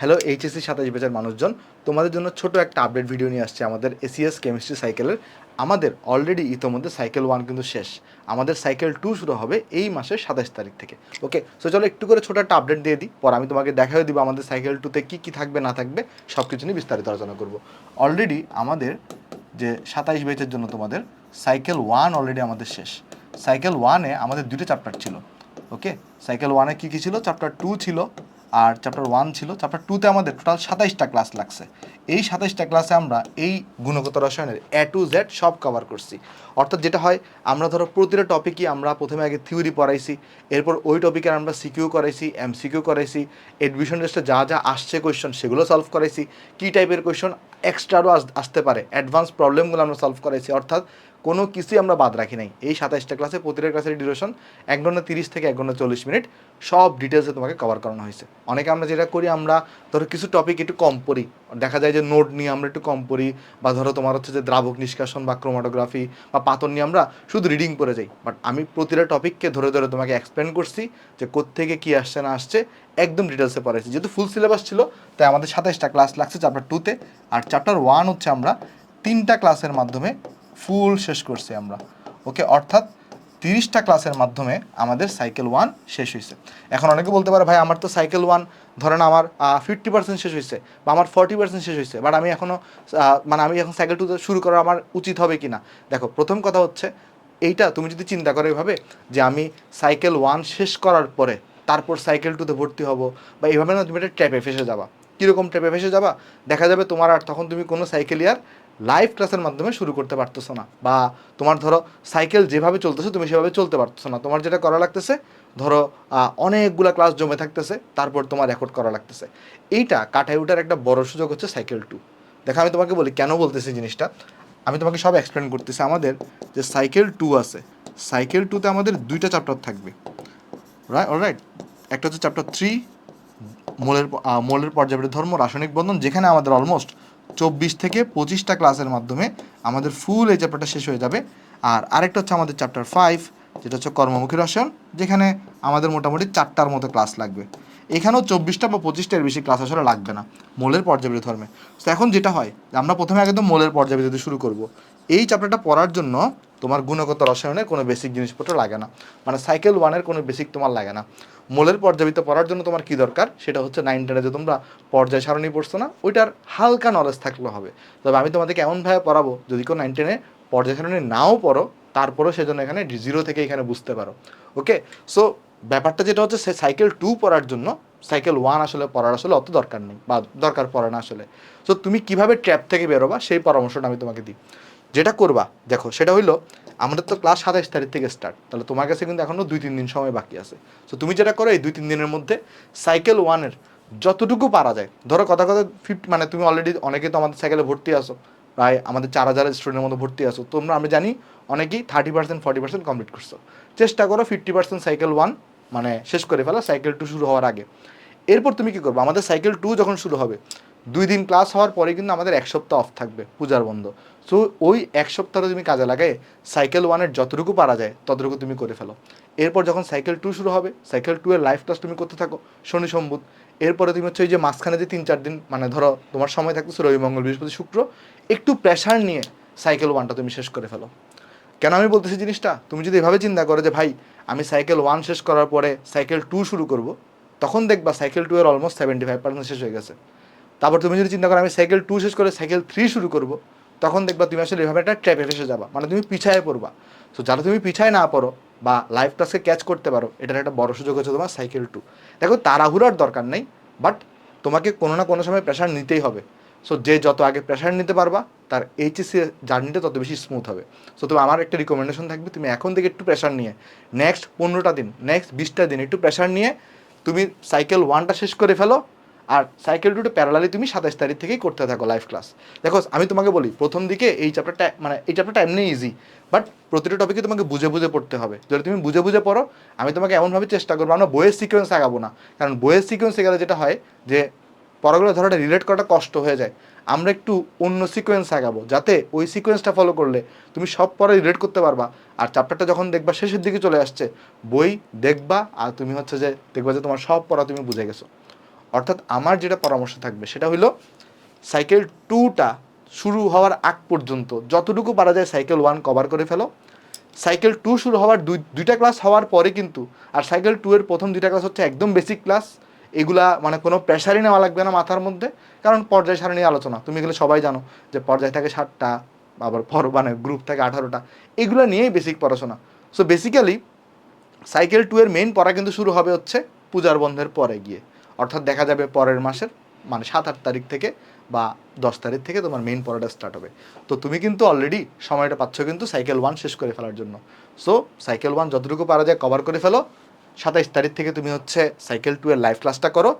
Hello HSC সাতাশ বেচার মানুষজন। তোমাদের জন্য ছোট একটা আপডেট ভিডিও নিয়ে আসছে আমাদের এসিএস কেমিস্ট্রি সাইকেলের আমাদের অলরেডি ইতোমধ্যে সাইকেল ওয়ান কিন্তু শেষ। আমাদের সাইকেল টু শুরু হবে এই মাসের সাতাশ তারিখ থেকে। ওকে সো চলো একটু করে ছোটো একটা আপডেট দিয়ে দিই। পর আমি তোমাকে দেখাও দিব আমাদের সাইকেল টুতে কী কী থাকবে, না থাকবে সব কিছু নিয়ে বিস্তারিত আলোচনা করব। অলরেডি আমাদের যে সাতাইশ বেচের জন্য তোমাদের সাইকেল ওয়ান অলরেডি আমাদের শেষ। সাইকেল ওয়ানে আমাদের দুটো চ্যাপ্টার ছিল। ওকে সাইকেল ওয়ানে কী কী ছিল? চ্যাপ্টার টু ছিল। আর চ্যাপ্টার ওয়ান ছিল চ্যাপ্টার টুতে আমাদের টোটাল সাতাইশটা ক্লাস লাগছে। এই সাতাইশটা ক্লাসে আমরা এই গুণগত রসায়নের এ টু জেড সব কভার করছি। অর্থাৎ যেটা হয়, আমরা ধরো প্রতিটা টপিকই আমরা প্রথমে আগে থিওরি পড়াইছি, এরপর ওই টপিকের আমরা সিকিউ করাইছি এম সিকিউ করাইছি এডমিশন টেস্টে যা যা আসছে কোয়েশন সেগুলো সলভ করাইছি, কী টাইপের কোয়েশন এক্সট্রারও আসতে পারে অ্যাডভান্স প্রবলেমগুলো আমরা সলভ করাইছি। অর্থাৎ কোনো কিছুই আমরা বাদ রাখি নাই। এই সাতাইশটা ক্লাসে প্রতিটা ক্লাসের ডিউরেশন এক ঘণ্টা তিরিশ থেকে এক ঘণ্টা চল্লিশ মিনিট সব ডিটেলসে তোমাকে কভার করানো হয়েছে। অনেকে আমরা যেটা করি, আমরা ধরো কিছু টপিক একটু কম পড়ি। দেখা যায় যে নোট নিয়ে আমরা একটু কম পড়ি, বা ধরো তোমার হচ্ছে যে দ্রাবক নিষ্কাশন বা ক্রোমাটোগ্রাফি বা পাতন নিয়ে আমরা শুধু রিডিং পড়ে যাই। বাট আমি প্রতিটা টপিককে ধরে ধরে তোমাকে এক্সপ্লেন করছি যে কোত্থেকে কী আসছে, না আসছে, একদম ডিটেলসে পড়াইছি। যেহেতু ফুল সিলেবাস ছিল, তাই আমাদের সাতাইশটা ক্লাস লাগছে চ্যাপ্টার টুতে আর চ্যাপ্টার ওয়ান হচ্ছে আমরা তিনটা ক্লাসের মাধ্যমে ফুল শেষ করছি আমরা। ওকে, অর্থাৎ তিরিশটা ক্লাসের মাধ্যমে আমাদের সাইকেল ওয়ান শেষ হয়েছে এখন অনেকে বলতে পারে, ভাই, আমার তো সাইকেল ওয়ান ধরেন আমার ফিফটি পার্সেন্ট শেষ হয়েছে বা আমার ফর্টি পার্সেন্ট শেষ হয়েছে বাট আমি এখনও মানে আমি এখন সাইকেল টু শুরু করা আমার উচিত হবে কি না দেখো, প্রথম কথা হচ্ছে, এইটা তুমি যদি চিন্তা করো এভাবে, যে আমি সাইকেল ওয়ান শেষ করার পরে তারপর সাইকেল টুতে ভর্তি হব, বা এইভাবে না তুমি একটা ট্র্যাপে ফেসে যাবা। কীরকম ট্র্যাপে ভেসে যাবা? দেখা যাবে তোমার আর তখন তুমি কোনো সাইকেল ইয়ার লাইভ ক্লাসের মাধ্যমে শুরু করতে পারতেছো না। বা তোমার ধরো সাইকেল যেভাবে চলতেছে, তুমি সেভাবে চলতে পারতেছো না। তোমার যেটা করা লাগতেছে, ধরো অনেকগুলা ক্লাস জমে থাকতেছে, তারপর তোমার রেকর্ড করা লাগতেছে। এইটা কাটাই ওঠার একটা বড় সুযোগ হচ্ছে সাইকেল টু দেখো, আমি তোমাকে বলি, কেন বলতেছি জিনিসটা? আমি তোমাকে সব এক্সপ্লেন করতেছি। আমাদের যে সাইকেল টু আছে সাইকেল টুতে আমাদের দুইটা চ্যাপ্টার থাকবে। রাইট অলরাইট একটা হচ্ছে চ্যাপ্টার থ্রি মোলের মোলের পর্যায়বৃত্ত ধর্ম, রাসায়নিক বন্ধন, যেখানে আমাদের অলমোস্ট চব্বিশ থেকে পঁচিশটা ক্লাসের মাধ্যমে আমাদের ফুল এই চ্যাপ্টারটা শেষ হয়ে যাবে। আর আরেকটা হচ্ছে আমাদের চ্যাপ্টার ফাইভ যেটা হচ্ছে কর্মমুখী রসায়ন, যেখানে আমাদের মোটামুটি চারটার মতো ক্লাস লাগবে। এখানেও চব্বিশটা বা পঁচিশটার বেশি ক্লাস আসলে লাগবে না, মোলের পর্যাবৃত্ত ধর্মে। তো এখন যেটা হয়, আমরা প্রথমে একদম মোলের পর্যাবৃত্ত শুরু করব। এই চ্যাপ্টারটা পড়ার জন্য তোমার গুণগত রসায়নের কোনো বেসিক জিনিসপত্র লাগে না। মানে সাইকেল ওয়ানের কোনো বেসিক তোমার লাগে না। মোলের পর্যাবৃত্ত পড়ার জন্য তোমার কি দরকার? সেটা হচ্ছে নাইন টেনে যে তোমরা পর্যায় সারণী পড়ছো না, ওইটার হালকা নলেজ থাকলে হবে। তবে আমি তোমাদেরকে এমনভাবে পড়াবো, যদি কেউ নাইন টেনে পর্যায় সারণী নাও পড়ো, তারপরেও সেজন্য এখানে জিরো থেকে এখানে বুঝতে পারো। ওকে সো ব্যাপারটা যেটা হচ্ছে, সে সাইকেল টু পড়ার জন্য সাইকেল ওয়ান আসলে পড়ার আসলে অত দরকার নেই, বা দরকার পড়ে না আসলে। সো তুমি কীভাবে ট্র্যাপ থেকে বেরোবা, সেই পরামর্শটা আমি তোমাকে দিই। যেটা করবা, দেখো, সেটা হইল, আমাদের তো ক্লাস সাতাইশ তারিখ থেকে স্টার্ট তাহলে তোমার কাছে কিন্তু এখনও দুই, তিন দিন সময় বাকি আছে। তো তুমি যেটা করো, এই দুই, তিন দিনের মধ্যে সাইকেল ওয়ানের যতটুকু পারা যায়, ধরো কথা কথা ফিফটি মানে তুমি অলরেডি অনেকে তো আমাদের সাইকেলে ভর্তি আসো প্রায় আমাদের চার হাজার স্টুডেন্টের মধ্যে ভর্তি আসো তোমরা, আমি জানি অনেকেই thirty percent forty percent complete করছ। চেষ্টা করো ফিফটি পার্সেন্ট সাইকেল ওয়ান মানে শেষ করে ফেলা সাইকেল টু শুরু হওয়ার আগে। এরপর তুমি কী করবে, আমাদের সাইকেল টু যখন শুরু হবে, দুই দিন ক্লাস হওয়ার পরে কিন্তু আমাদের এক সপ্তাহ অফ থাকবে, পূজার বন্ধ। সো ওই এক সপ্তাহ তুমি কাজে লাগায় সাইকেল ওয়ানের যতটুকু পারা যায়, ততটুকু তুমি করে ফেলো। এরপর যখন সাইকেল টু শুরু হবে সাইকেল টু এর লাইফ ক্লাস তুমি করতে থাকো, শনি, সম্বুধ। এরপরে তুমি হচ্ছে ওই যে মাঝখানে যে তিন, চার দিন মানে ধরো তোমার সময় থাকতেছে, রবি, মঙ্গল, বৃহস্পতি, শুক্র, একটু প্রেশার নিয়ে সাইকেল ওয়ানটা তুমি শেষ করে ফেলো। কেন আমি বলতেছি জিনিসটা? তুমি যদি এভাবে চিন্তা করো যে, ভাই, আমি সাইকেল ওয়ান শেষ করার পরে সাইকেল টু শুরু করব তখন দেখবা সাইকেল টু এর অলমোস্ট সেভেন্টি ফাইভ পার্সেন্ট শেষ হয়ে গেছে। তারপর তুমি যদি চিন্তা করো, আমি সাইকেল টু শেষ করে সাইকেল থ্রি শুরু করব তখন দেখবা তুমি আসলে এভাবে একটা ট্র্যাপে ফেসে যাবা। মানে তুমি পিছায় পড়বা। তো যারা তুমি পিছায় না পড়ো বা লাইফ টাস্কে ক্যাচ করতে পারো, এটার একটা বড় সুযোগ হচ্ছে তোমার সাইকেল টু দেখো, তাড়াহুড়ার দরকার নেই বাট তোমাকে কোনো না কোনো সময় প্রেশার নিতেই হবে। সো যে যত আগে প্রেশার নিতে পারবা, তার এইচএসসি জার্নিটা তত বেশি স্মুথ হবে। সো তুমি আমার একটা রিকমেন্ডেশন থাকবে, তুমি এখন থেকে একটু প্রেশার নিয়ে নেক্সট পনেরোটা দিন নেক্সট বিশটা দিন একটু প্রেশার নিয়ে, তুমি সাইকেল ওয়ানটা শেষ করে ফেলো আর সাইকেল টুটা প্যারালালি তুমি সাতাশ তারিখ থেকেই করতে থাকো লাইভ ক্লাস দেখো, আমি তোমাকে বলি, প্রথম দিকে এই চ্যাপ্টারটা মানে এই চ্যাপ্টারটা এমনি ইজি বাট প্রতিটা টপিকে তোমাকে বুঝে বুঝে পড়তে হবে। যদি তুমি বুঝে বুঝে পড়ো, আমি তোমাকে এমনভাবে চেষ্টা করব, আমরা বইয়ের সিকোয়েন্স আগাবো না। কারণ বইয়ের সিকোয়েন্সে গেলে যেটা হয় যে, পড়াগুলো ধরোটা রিলেট করাটা কষ্ট হয়ে যায়। আমরা একটু অন্য সিকোয়েন্স আগাবো, যাতে ওই সিকোয়েন্সটা ফলো করলে তুমি সব পরে রিলেট করতে পারবা। আর চ্যাপ্টারটা যখন দেখবা, শেষের দিকে চলে আসছে, বই দেখবা, আর তুমি হচ্ছে যে, দেখবা যে তোমার সব পড়া তুমি বুঝে গেছো। অর্থাৎ আমার যেটা পরামর্শ থাকবে সেটা হলো সাইকেল টুটা শুরু হওয়ার আগ পর্যন্ত যতটুকু পারা যায় সাইকেল ওয়ান কভার করে ফেলো। সাইকেল টু শুরু হওয়ার দুই, দুইটা ক্লাস হওয়ার পরে কিন্তু, আর সাইকেল টু এর প্রথম দুইটা ক্লাস হচ্ছে একদম বেসিক ক্লাস এগুলা মানে কোনো প্রেশারই নেওয়া লাগবে না মাথার মধ্যে, কারণ পর্যায় সারণী আলোচনা। তুমি এগুলো সবাই জানো যে পর্যায় থাকে ষাটটা আবার পর মানে গ্রুপ থাকে আঠারোটা, এগুলো নিয়েই বেসিক পড়াশোনা। সো বেসিক্যালি সাইকেল টু এর মেইন পড়া কিন্তু শুরু হবে হচ্ছে পূজার বন্ধের পরে গিয়ে। অর্থাৎ দেখা যাবে পরের মাসের মানে সাত, আট তারিখ থেকে বা দশ তারিখ থেকে তোমার মেইন পড়াটা স্টার্ট হবে। তো তুমি কিন্তু অলরেডি সময়টা পাচ্ছ কিন্তু সাইকেল ওয়ান শেষ করে ফেলার জন্য। সো সাইকেল ওয়ান যতটুকু পারা যায় কভার করে ফেলো। সাতাইশ তারিখ থেকে তুমি হচ্ছে সাইকেল টু এর লাইভ ক্লাসটা করো।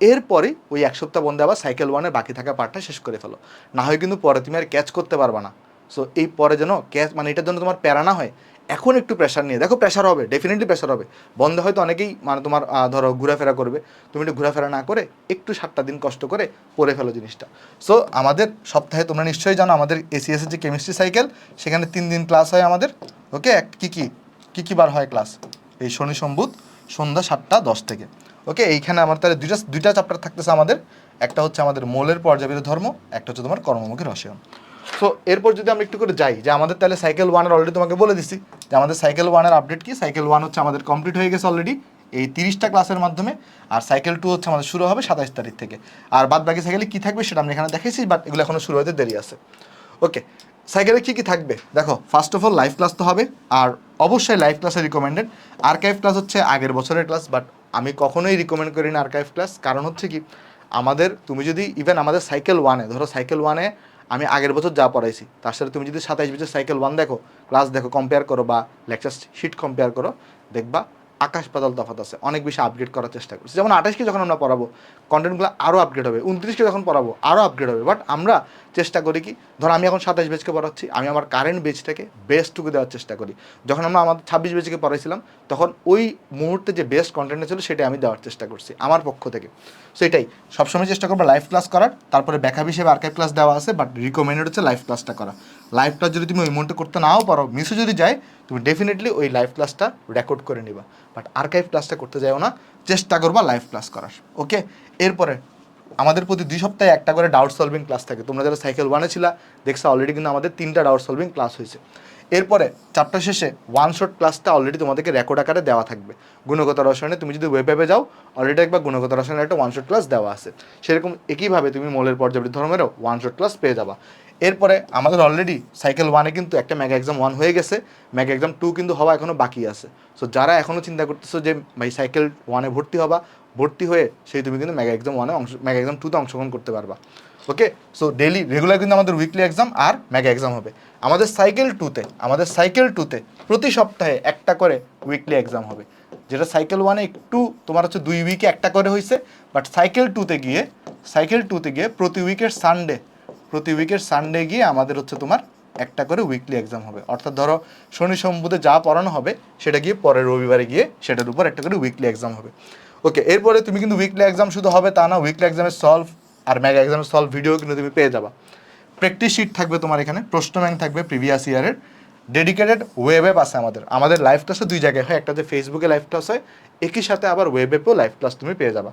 এরপরে ওই এক সপ্তাহ বন্ধে আবার সাইকেল ওয়ানের বাকি থাকা পার্টটা শেষ করে ফেলো। না হয় কিন্তু পরে তুমি আর ক্যাচ করতে পারবা না। সো এই পরে যেন ক্যাচ মানে এটার জন্য তোমার প্যারা না হয় এখন একটু প্রেশার নিয়ে। দেখো প্রেশার হবে ডেফিনেটলি প্রেশার হবে। বন্ধ হয়তো অনেকেই মানে তোমার ধরো ঘোরাফেরা করবে। তুমি একটু ঘোরাফেরা না করে একটু সাতটা দিন কষ্ট করে পড়ে ফেলো জিনিসটা। সো আমাদের সপ্তাহে তোমরা নিশ্চয়ই জানো, আমাদের এসিএস এর যে কেমিস্ট্রি সাইকেল সেখানে তিন দিন ক্লাস হয় আমাদের। ওকে এক, কী কী? কী কী বার হয় ক্লাস এই শনি সম্বুধ সন্ধ্যা সাতটা, দশ থেকে। ওকে এইখানে আমার তাহলে দুইটা দুইটা চ্যাপ্টার থাকতেছে আমাদের। একটা হচ্ছে আমাদের মোলের পর্যাবৃত ধর্ম, একটা হচ্ছে তোমার কর্মমুখী রসায়ন। সো এরপর যদি আমরা একটু করে যাই, যে আমাদের তাহলে সাইকেল ওয়ানের অলরেডি তোমাকে বলে দিছি, যে আমাদের সাইকেল ওয়ানের আপডেট কি? সাইকেল ওয়ান হচ্ছে আমাদের কমপ্লিট হয়ে গেছে অলরেডি এই তিরিশটা ক্লাসের মাধ্যমে, আর সাইকেল টু হচ্ছে আমাদের শুরু হবে সাতাইশ তারিখ থেকে। আর বাদ বাকি সাইকেলে কী থাকবে সেটা আমরা এখানে দেখেছি বাট এগুলো এখনও শুরু হতে দেরি আছে। ওকে সাইকেলে কী কী থাকবে? দেখো first of all live class তো হবে, আর অবশ্যই লাইভ ক্লাসে রিকমেন্ডেড আর্কাইভ ক্লাস হচ্ছে আগের বছরের ক্লাস বাট আমি কখনোই রিকমেন্ড করি না আর্কাইভ ক্লাস কারণ হচ্ছে কি, আমাদের, তুমি যদি ইভেন আমাদের সাইকেল ওয়ানে ধরো সাইকেল ওয়ানে আমি আগের বছর যা পড়াইছি, তার সাথে তুমি যদি সাতাইশ বছর সাইকেল ওয়ান দেখো ক্লাস দেখো কম্পেয়ার করো বা লেকচার শিট কম্পেয়ার করো, দেখবা আকাশ পাতাল তফাত আছে। অনেক বেশি আপগ্রেড করার চেষ্টা করছি। যেমন আঠাশকে যখন আমরা পড়াবো কন্টেন্টগুলো আরও আপগ্রেড হবে। উনত্রিশকে যখন পড়াবো আরও আপগ্রেড হবে। বাট আমরা চেষ্টা করি কি, ধরো আমি এখন সাতাশ বেজকে পড়াচ্ছি, আমি আমার কারেন্ট বেজটাকে বেস্টটুকু দেওয়ার চেষ্টা করি। যখন আমরা আমাদের ছাব্বিশ বেজকে পড়াইছিলাম, তখন ওই মুহূর্তে যে বেস্ট কন্টেন্টটা ছিল, সেটা আমি দেওয়ার চেষ্টা করছি, আমার পক্ষ থেকে। সো এটাই। সবসময় চেষ্টা করব লাইভ ক্লাস করার। তারপরে ব্যাকআপ হিসেবে আর্কাইভ ক্লাস দেওয়া আছে বাট রিকমেন্ডেড হচ্ছে লাইভ ক্লাসটা করা। লাইভ ক্লাস যদি তুমি ওই মুহূর্তে করতে নাও পারো মিসও যদি যায়, তুমি ডেফিনেটলি ওই লাইভ ক্লাসটা রেকর্ড করে নিবা। বাট আর্কাইভ ক্লাসটা করতে যাও না, চেষ্টা করবা লাইভ ক্লাস করার ওকে এরপরে, আমাদের প্রতি দুই সপ্তাহে একটা করে ডাউট সলভিং ক্লাস থাকে। তোমরা যারা সাইকেল ওয়ানে ছিলা, দেখছ অলরেডি কিন্তু আমাদের তিনটা ডাউট সলভিং ক্লাস হয়েছে। এরপরে চ্যাপ্টার শেষে ওয়ান শট ক্লাসটা অলরেডি তোমাদেরকে রেকর্ড আকারে দেওয়া থাকবে। গুণগত রসায়নে তুমি যদি ওয়েব অ্যাপে যাও অলরেডি একবার গুণগত রসায়নের একটা ওয়ান শট ক্লাস দেওয়া আছে। সেরকম একইভাবে তুমি মোলের পর্যাবৃত ধর্মেরও ওয়ান শট ক্লাস পেয়ে যাবা। এরপরে আমাদের অলরেডি সাইকেল ওয়ানে কিন্তু একটা মেগা এক্সাম ওয়ান হয়ে গেছে মেগা এক্সাম টু কিন্তু হওয়া এখনও বাকি আছে। সো যারা এখনও চিন্তা করতেছো যে, ভাই সাইকেল ওয়ানে ভর্তি হবা, ভর্তি হয়ে সেই তুমি কিন্তু মেগা এক্সাম ওয়ানে অংশ মেগা এক্সাম টুতে অংশগ্রহণ করতে পারবা। ওকে সো ডেলি রেগুলার কিন্তু আমাদের উইকলি এক্সাম আর মেগা এক্সাম হবে। আমাদের সাইকেল টুতে আমাদের সাইকেল টুতে প্রতি সপ্তাহে একটা করে উইকলি এক্সাম হবে। যেটা সাইকেল ওয়ানে একটু তোমার হচ্ছে দুই উইকে একটা করে হয়েছে বাট সাইকেল টুতে গিয়ে সাইকেল টুতে গিয়ে প্রতি উইকের সানডে প্রতি উইকের সানডে গিয়ে আমাদের হচ্ছে তোমার একটা করে উইকলি এক্সাম হবে। অর্থাৎ ধরো শনি সম্বুধে যা পড়ানো হবে, সেটা গিয়ে পরের রবিবারে গিয়ে সেটার উপর একটা করে উইকলি এক্সাম হবে। ওকে এরপরে তুমি কিন্তু উইকলি এক্সাম শুধু হবে তা না উইকলি এক্সামের সলভ আর মেগা এক্সামের সলভ ভিডিও কিন্তু তুমি পেয়ে যাবা। প্র্যাকটিস শিট থাকবে তোমার এখানে, প্রশ্ন ব্যাংক থাকবে প্রিভিয়াস ইয়ারের ডেডিকেটেড ওয়েব অ্যাপ আছে আমাদের। আমাদের লাইভ ক্লাসও দুই জায়গায় হয়, একটা যে ফেসবুকে লাইভ ক্লাস হয়, একই সাথে আবার ওয়েব অ্যাপেও লাইভ ক্লাস তুমি পেয়ে যাবা।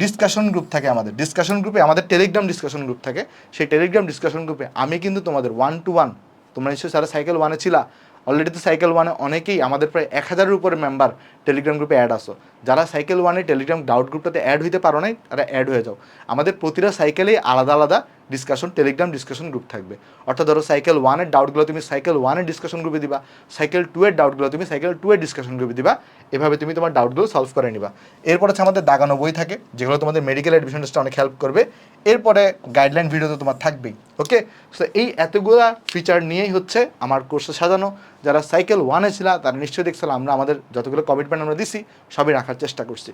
ডিসকাশন গ্রুপ থাকে আমাদের। ডিসকাশন গ্রুপে আমাদের টেলিগ্রাম ডিসকাশন গ্রুপ থাকে। সেই টেলিগ্রাম ডিসকাশন গ্রুপে আমি কিন্তু তোমাদের ওয়ান টু ওয়ান তোমরা নিশ্চয়ই সারা সাইকেল ওয়ানে ছিলা অলরেডি তো সাইকেল ওয়ানে অনেকেই আমাদের প্রায় এক হাজারের উপরে মেম্বার টেলিগ্রাম গ্রুপে অ্যাড আসো। যারা সাইকেল ওয়ানে টেলিগ্রাম ডাউট গ্রুপটাতে অ্যাড হইতে পারো নাই, তারা অ্যাড হয়ে যাও। আমাদের প্রতিটা সাইকেলেই আলাদা আলাদা ডিসকাশন টেলিগ্রাম ডিসকাশন গ্রুপ থাকবে। অর্থাৎ ধরো সাইকেল ওয়ানের ডাউটগুলো তুমি সাইকেল ওয়ানের ডিসকাশন গ্রুপে দিবা সাইকেল টু এর ডাউটগুলো তুমি সাইকেল টু এর ডিসকাশন গ্রুপে দিবা, এভাবে তুমি তোমার ডাউটগুলো সলভ করে নিবা। এরপর হচ্ছে আমাদের দাগানো বই থাকে, যেগুলো তোমাদের মেডিকেল অ্যাডমিশন টেস্টে অনেক হেল্প করবে। এরপরে গাইডলাইন ভিডিও তো তোমার থাকবেই ওকে সো এই এতগুলা ফিচার নিয়েই হচ্ছে আমার কোর্সে সাজানো। যারা সাইকেল ওয়ানে ছিল, তারা নিশ্চয়ই দেখছিল আমরা আমাদের যতগুলো কমিটমেন্ট আমরা দিছি, সবই রাখার চেষ্টা করছি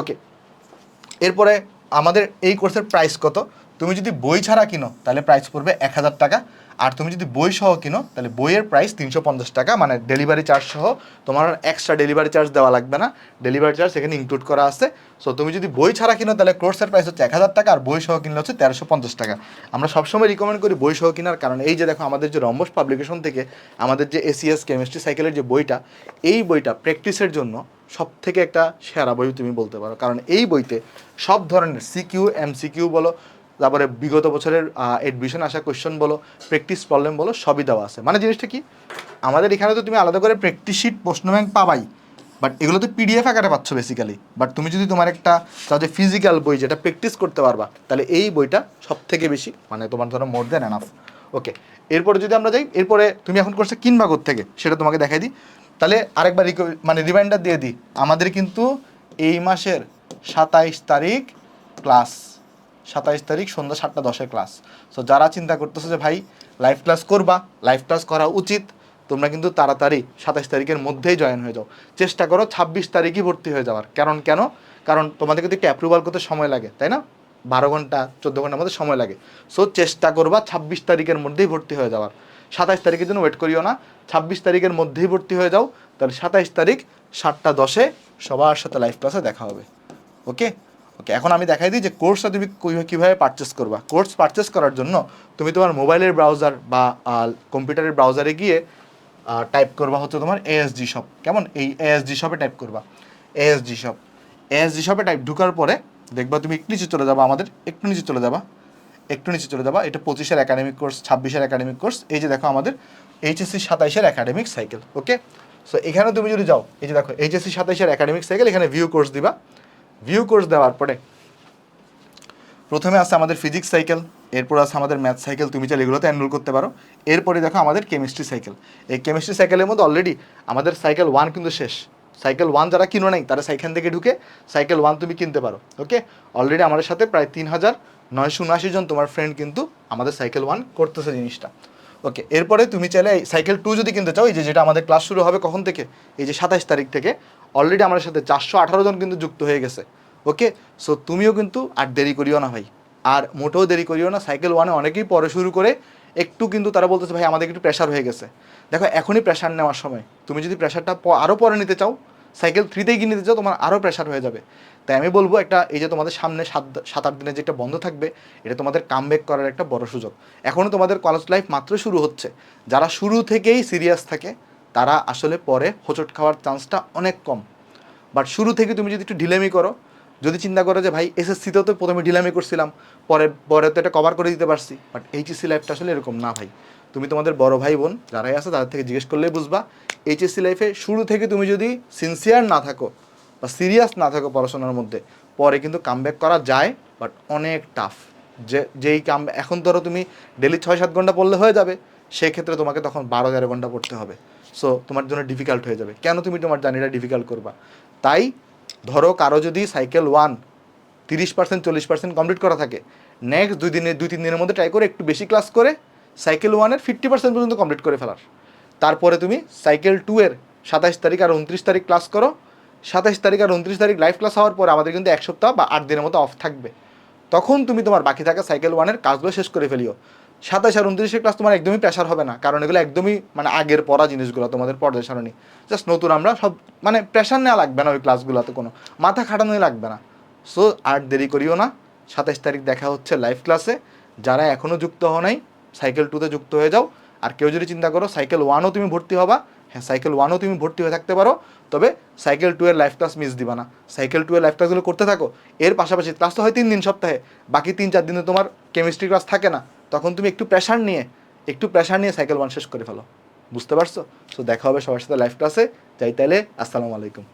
ওকে এরপরে আমাদের এই কোর্সের প্রাইস কত? তুমি যদি বই ছাড়া কিনো, তাহলে প্রাইস পড়বে এক হাজার টাকা। আর তুমি যদি বই সহ কিনো, তাহলে বইয়ের প্রাইস তিনশো পঞ্চাশ টাকা মানে ডেলিভারি চার্জ সহ তোমার এক্সট্রা ডেলিভারি চার্জ দেওয়া লাগবে না। ডেলিভারি চার্জ এখানে ইনক্লুড করা আছে। সো তুমি যদি বই ছাড়া কিনো, তাহলে কোর্সের প্রাইস হচ্ছে এক হাজার টাকা, আর বই সহ কিনলে হচ্ছে তেরোশো পঞ্চাশ টাকা। আমরা সবসময় রিকমেন্ড করি বই সহ কেনার, কারণ এই যে দেখো আমাদের যে রম্বস পাবলিকেশন থেকে আমাদের যে এসিএস কেমিস্ট্রি সাইকেলের যে বইটা, এই বইটা প্র্যাকটিসের জন্য সব থেকে একটা সেরা বই তুমি বলতে পারো। কারণ এই বইতে সব ধরনের সিকিউ এমসিকিউ বলো তারপরে বিগত বছরের এডমিশন আসা কোয়েশ্চন বলো প্র্যাকটিস প্রবলেম বলো, সবই দেওয়া আছে। মানে জিনিসটা কি? আমাদের এখানে তো তুমি আলাদা করে প্র্যাকটিস শিট প্রশ্ন ব্যাংক পাবাই। বাট এগুলো তো পিডিএফ আকারে পাচ্ছ বেসিক্যালি বাট তুমি যদি তোমার একটা যে ফিজিক্যাল বই যেটা প্র্যাকটিস করতে পারবা, তাহলে এই বইটা সব থেকে বেশি মানে তোমার ধরো মোর দেন এনাফ ওকে এরপরে যদি আমরা যাই, এরপরে তুমি এখন করছ কিনবা থেকে সেটা তোমাকে দেখাই দিই। তাহলে আরেকবার রিকো- মানে রিমাইন্ডার দিয়ে দিই। আমাদের কিন্তু এই মাসের সাতাইশ তারিখ ক্লাস সাতাইশ তারিখ সন্ধ্যা সাতটা দশে ক্লাস সো যারা চিন্তা করতেছো যে ভাই লাইভ ক্লাস করবা লাইভ ক্লাস করা উচিত, তোমরা কিন্তু তাড়াতাড়ি সাতাইশ তারিখের মধ্যেই জয়েন হয়ে যাও। চেষ্টা করো ছাব্বিশ তারিখই ভর্তি হয়ে যাওয়ার। কারণ কেন? কারণ তোমাদের কিন্তু একটু অ্যাপ্রুভাল করতে সময় লাগে, তাই না? বারো ঘণ্টা, চোদ্দ ঘণ্টার মধ্যে সময় লাগে। সো চেষ্টা করবা ছাব্বিশ তারিখের মধ্যেই ভর্তি হয়ে যাওয়ার। সাতাইশ তারিখের জন্য ওয়েট করিও না। ছাব্বিশ তারিখের মধ্যেই ভর্তি হয়ে যাও। তাহলে সাতাইশ তারিখ সাতটা দশে সবার সাথে লাইভ ক্লাসে দেখা হবে। ওকে ওকে এখন আমি দেখাই দিই যে কোর্সটা তুমি কিভাবে- পারচেস করবা। কোর্স পারচেস করার জন্য তুমি তোমার মোবাইলের ব্রাউজার বা কম্পিউটারের ব্রাউজারে গিয়ে টাইপ করবা হচ্ছে তোমার এএসজি শপ কেমন? এই এএসজি শপে টাইপ করবা। এএসজি শপ এএসজি শপে টাইপ ঢুকার পরে দেখবা তুমি একটু নিচে চলে যাবা আমাদের। একটু নিচে চলে যাবা। একটু নিচে চলে যাবা। এটা পঁচিশের একাডেমিক কোর্স ছাব্বিশের একাডেমিক কোর্স এই যে দেখো আমাদের এইচএসসি সাতাইশের একাডেমিক সাইকেল ওকে সো এখানে তুমি যদি যাও, এই যে দেখো এইচএসসি সাতাইশের একাডেমিক সাইকেল এখানে ভিউ কোর্স দিবা। ভিউ কোর্স দেওয়ার পরে প্রথমে আছে আমাদের ফিজিক্স সাইকেল এরপর আছে আমাদের ম্যাথ সাইকেল তুমি চাইলে এগুলোতে এনরোল করতে পারো। এরপরে দেখো আমাদের কেমিস্ট্রি সাইকেল এই কেমিস্ট্রি সাইকেলের মধ্যে অলরেডি আমাদের সাইকেল ওয়ান কিন্তু শেষ। সাইকেল ওয়ান যারা কিনো নাই, তারা সাইকেল থেকে ঢুকে সাইকেল ওয়ান তুমি কিনতে পারো ওকে অলরেডি আমাদের সাথে প্রায় তিন হাজার নয়শো উনআশি জন তোমার ফ্রেন্ড কিন্তু আমাদের সাইকেল ওয়ান করতেছে জিনিসটা ওকে এরপরে তুমি চাইলে সাইকেল টু যদি কিনতে চাও, এই যে যেটা আমাদের ক্লাস শুরু হবে কখন থেকে? এই যে সাতাইশ তারিখ থেকে অলরেডি আমাদের সাথে চারশো আঠারো জন কিন্তু যুক্ত হয়ে গেছে। ওকে সো তুমিও কিন্তু আর দেরি করিও না ভাই। আর মোটেও দেরি করিও না। সাইকেল ওয়ানে অনেকেই পরে শুরু করে একটু কিন্তু তারা বলতেছে, ভাই, আমাদের একটু প্রেশার হয়ে গেছে। দেখো, এখনই প্রেশার নেওয়ার সময়। তুমি যদি প্রেশারটা আরও পরে নিতে চাও সাইকেল থ্রিতেই গিয়ে নিতে চাও, তোমার আরও প্রেশার হয়ে যাবে। তাই আমি বলব একটা, এই যে তোমাদের সামনে সাত সাত আট দিনের যে একটা বন্ধ থাকবে, এটা তোমাদের কামব্যাক করার একটা বড় সুযোগ। এখনও তোমাদের কলেজ লাইফ মাত্র শুরু হচ্ছে। যারা শুরু থেকেই সিরিয়াস থাকে তারা আসলে পরে হোঁচট খাওয়ার চান্সটা অনেক কম। বাট শুরু থেকে তুমি যদি একটু ঢিলেমি করো, যদি চিন্তা করো যে ভাই এসএসসিতেও তো প্রথমে ঢিলামি করছিলাম, পরে পরে তো এটা কভার করে দিতে পারছি। বাট এইচএসসি লাইফটা আসলে এরকম না ভাই। তুমি তোমাদের বড় ভাই বোন যারাই আছে তাদের থেকে জিজ্ঞেস করলেই বুঝবা। এইচএসসি লাইফে শুরু থেকে তুমি যদি সিনসিয়ার না থাকো বা সিরিয়াস না থাকো পড়াশোনার মধ্যে, পরে কিন্তু কামব্যাক করা যায় বাট অনেক টাফ যে, যেই কাম, এখন ধরো তুমি ডেলি ছয় সাত ঘণ্টা পড়লে হয়ে যাবে সেই ক্ষেত্রে তোমাকে তখন বারো তেরো ঘণ্টা পড়তে হবে। সো তোমার জন্য ডিফিকাল্ট হয়ে যাবে। কেন তুমি তোমার জার্নিটা ডিফিকাল্ট করবা? তাই ধরো কারও যদি সাইকেল ওয়ান তিরিশ পার্সেন্ট চল্লিশ পার্সেন্ট কমপ্লিট করা থাকে নেক্সট দুই দিনের দুই, তিন দিনের মধ্যে ট্রাই করে একটু বেশি ক্লাস করে সাইকেল ওয়ানের ফিফটি পার্সেন্ট পর্যন্ত কমপ্লিট করে ফেলার। তারপরে তুমি সাইকেল টু এর সাতাইশ তারিখ আর উনত্রিশ তারিখ ক্লাস করো। সাতাইশ তারিখ আর উনত্রিশ তারিখ লাইভ ক্লাস হওয়ার পর আমাদের কিন্তু এক সপ্তাহ বা আট দিনের মতো অফ থাকবে। তখন তুমি তোমার বাকি থাকা সাইকেল ওয়ানের কাজগুলো শেষ করে ফেলিও। সাতাশ আর উনত্রিশের ক্লাস তোমার একদমই প্রেশার হবে না, কারণ এগুলো একদমই মানে আগের পড়া জিনিসগুলো, তোমাদের পর্যায় সারণী। জাস্ট নতুন আমরা সব মানে প্রেশার নেওয়া লাগবে না ওই ক্লাসগুলোতে কোনো, মাথা খাটানোই লাগবে না। সো আর দেরি করিও না, সাতাশ তারিখ দেখা হচ্ছে লাইভ ক্লাসে যারা এখনও যুক্ত হও নাই সাইকেল টুতে যুক্ত হয়ে যাও। আর কেউ যদি চিন্তা করো সাইকেল ওয়ানও তুমি ভর্তি হবা হ্যাঁ সাইকেল ওয়ানও তুমি ভর্তি হয়ে থাকতে পারো, তবে সাইকেল টু এর লাইভ ক্লাস মিস দিবা না। সাইকেল টু এর লাইভ ক্লাসগুলো করতে থাকো, এর পাশাপাশি ক্লাস তো হয় তিন দিন সপ্তাহে, বাকি তিন চার দিনে তোমার কেমিস্ট্রি ক্লাস থাকে না। তখন তুমি একটু প্রেশার নিয়ে, একটু প্রেশার নিয়ে সাইকেল ওয়ান শেষ করে ফেলো। বুঝতে পারছ? সো দেখা হবে সবার সাথে লাইভ ক্লাসে যাই তাইলে আসসালামু আলাইকুম।